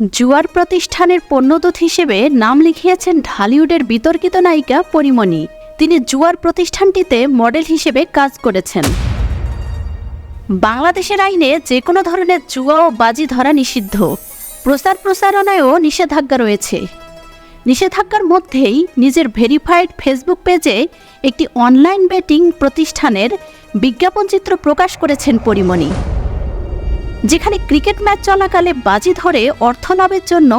জুয়ার প্রতিষ্ঠানের পণ্যদূত হিসেবে নাম লিখিয়েছেন ঢালিউডের বিতর্কিত নায়িকা পরিমণি। তিনি জুয়ার প্রতিষ্ঠানটিতে মডেল হিসেবে কাজ করেছেন। বাংলাদেশের আইনে যে কোনো ধরনের জুয়া ও বাজি ধরা নিষিদ্ধ। প্রচার প্রসারণায়ও নিষেধাজ্ঞা রয়েছে। নিষেধাজ্ঞার মধ্যেই নিজের ভেরিফাইড ফেসবুক পেজে একটি অনলাইন বেটিং প্রতিষ্ঠানের বিজ্ঞাপনচিত্র প্রকাশ করেছেন পরিমণি। যেখানে ক্রিকেট ম্যাচ চলাকালে বাজি ধরে অর্থ লাভের জন্য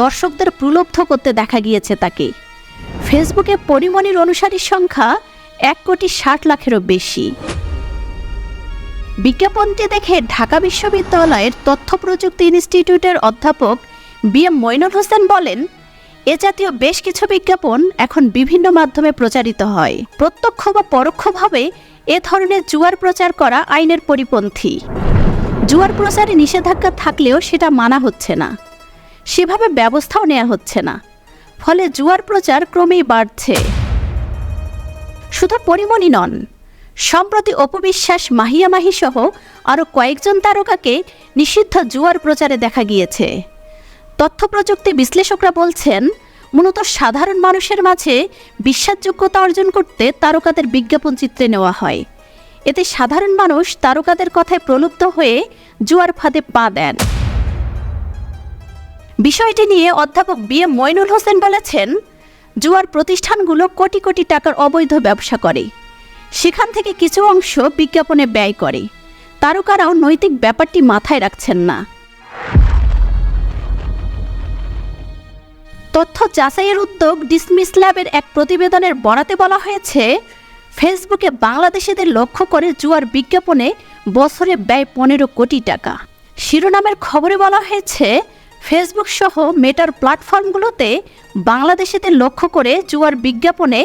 দর্শকদের প্রলুব্ধ করতে দেখা গিয়েছে তাকে। ফেসবুকে পরিমণির অনুসারীর সংখ্যা এক কোটি ষাট লাখেরও বেশি। বিজ্ঞাপনটি দেখে ঢাকা বিশ্ববিদ্যালয়ের তথ্য প্রযুক্তি ইনস্টিটিউটের অধ্যাপক বি এম মইনুল হোসেন বলেন, এ জাতীয় বেশ কিছু বিজ্ঞাপন এখন বিভিন্ন মাধ্যমে প্রচারিত হয়। প্রত্যক্ষ বা পরোক্ষভাবে এ ধরনের জুয়ার প্রচার করা আইনের পরিপন্থী। জুয়ার প্রচারে নিষেধাজ্ঞা থাকলেও সেটা মানা হচ্ছে না। সেভাবে ব্যবস্থাও নেওয়া হচ্ছে না। ফলে জুয়ার প্রচার ক্রমেই বাড়ছে। শুধু পরিমণি নন, সম্প্রতি অপবিশ্বাস মাহিয়া মাহি সহ আরও কয়েকজন তারকাকে নিষিদ্ধ জুয়ার প্রচারে দেখা গিয়েছে। তথ্য প্রযুক্তি বিশ্লেষকরা বলছেন, মূলত সাধারণ মানুষের মাঝে বিশ্বাসযোগ্যতা অর্জন করতে তারকাদের বিজ্ঞাপন চিত্রে নেওয়া হয়। এতে সাধারণ মানুষ তারকাদের কথায় প্রলুব্ধ হয়ে জুয়ার ফাঁদে পা দেন। বিষয়টি নিয়ে অধ্যাপক বি এম মইনুল হোসেন বলেছেন, জুয়ার প্রতিষ্ঠানগুলো কোটি কোটি টাকার অবৈধ ব্যবসা করে। সেখান থেকে কিছু অংশ বিজ্ঞাপনে ব্যয় করে। তারকারাও নৈতিক ব্যাপারটি মাথায় রাখছেন না। তথ্য যাচাইয়ের উদ্যোগ ডিসমিস ল্যাবের এক প্রতিবেদনের বরাতে বলা হয়েছে ফেসবুকে বাংলাদেশিদের লক্ষ্য করে জুয়ার বিজ্ঞাপনে বছরে ব্যয় পনেরো কোটি টাকা। শিরোনামের খবরে বলা হয়েছে, ফেসবুক সহ মেটার প্ল্যাটফর্মগুলোতে বাংলাদেশিদের লক্ষ্য করে জুয়ার বিজ্ঞাপনে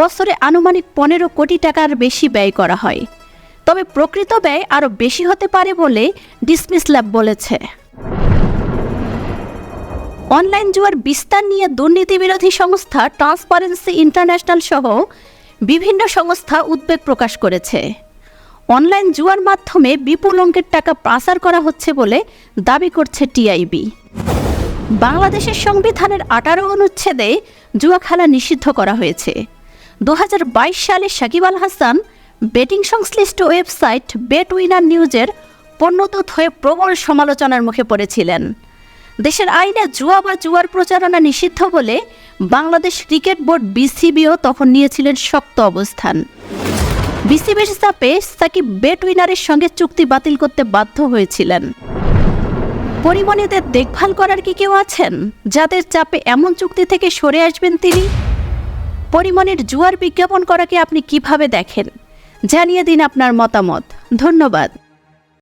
বছরে আনুমানিক পনেরো কোটি টাকার বেশি ব্যয় করা হয়। তবে প্রকৃত ব্যয় আরও বেশি হতে পারে বলে ডিসমিস ল্যাব বলেছে। অনলাইন জুয়ার বিস্তার নিয়ে দুর্নীতি বিরোধী সংস্থা ট্রান্সপারেন্সি ইন্টারন্যাশনাল সহ বিভিন্ন সংস্থা উদ্বেগ প্রকাশ করেছে। অনলাইন জুয়ার মাধ্যমে বিপুল অঙ্কের টাকা পাচার করা হচ্ছে বলে দাবি করছে টিআইবি। বাংলাদেশের সংবিধানের আঠারো অনুচ্ছেদে জুয়া খেলা নিষিদ্ধ করা হয়েছে। দু হাজার বাইশ সালে সাকিব আল হাসান বেটিং সংশ্লিষ্ট ওয়েবসাইট বেট উইনার নিউজের পণ্যদূত হয়ে প্রবল সমালোচনার মুখে পড়েছিলেন। দেশের আইনে জুয়া বা জুয়ার প্রচারণা নিষিদ্ধ বলে বাংলাদেশ ক্রিকেট বোর্ড বিসিবিও তখন নিয়েছিলেন শক্ত অবস্থান। বিসিবির চাপে সাকিব বেট উইনারের সঙ্গে চুক্তি বাতিল করতে বাধ্য হয়েছিলেন। পরিমণিদের দেখভাল করার কি কেউ আছেন? যাদের চাপে এমন চুক্তি থেকে সরে আসবেন তিনি? পরিমণির জুয়ার বিজ্ঞাপন করাকে আপনি কীভাবে দেখেন? জানিয়ে দিন আপনার মতামত। ধন্যবাদ।